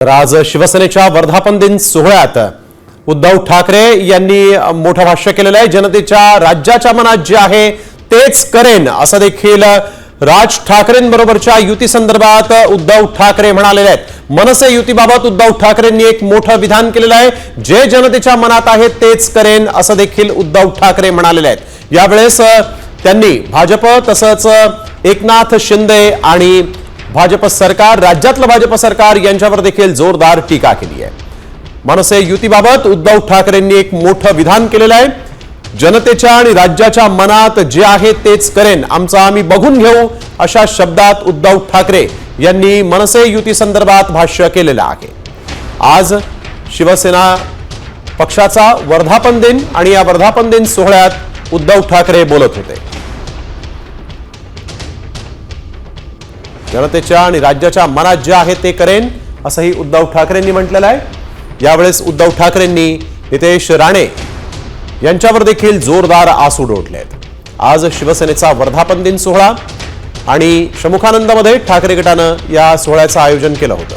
तर आज शिवसेनेच्या वर्धापन दिन सोहळ्यात उद्धव ठाकरे यांनी मोठं भाष्य केलेलं आहे. जनतेच्या राज्याच्या मनात जे आहे तेच करेन असं देखील राज ठाकरेंबरोबरच्या युती संदर्भात उद्धव ठाकरे म्हणालेले आहेत. मनसे युतीबाबत उद्धव ठाकरेंनी एक मोठं विधान केलेलं आहे. जे जनतेच्या मनात आहे तेच करेन असं देखील उद्धव ठाकरे म्हणालेले आहेत. यावेळेस त्यांनी भाजप तसंच एकनाथ शिंदे आणि भाजप सरकार राज्यातलं भाजप सरकार यांच्यावर देखील जोरदार टीका केली आहे. मनसे युतीबाबत उद्धव ठाकरेंनी एक मोठं विधान केलेलं आहे. जनतेच्या आणि राज्याच्या मनात जे आहे तेच करेन आमचं आम्ही बघून घेऊ अशा शब्दात उद्धव ठाकरे यांनी मनसे युती संदर्भात भाष्य केलेलं आहे. आज शिवसेना पक्षाचा वर्धापन दिन आणि या वर्धापन दिन सोहळ्यात उद्धव ठाकरे बोलत होते. जनतेच्या आणि राज्याच्या मनात जे आहे ते करेन असंही उद्धव ठाकरेंनी म्हटलेलं आहे. यावेळेस उद्धव ठाकरेंनी नितेश राणे यांच्यावर देखील जोरदार आसू डोटले आहेत आज शिवसेनेचा वर्धापन दिन सोहळा आणि शमुखानंदमध्ये ठाकरे गटानं या सोहळ्याचं आयोजन केलं होतं.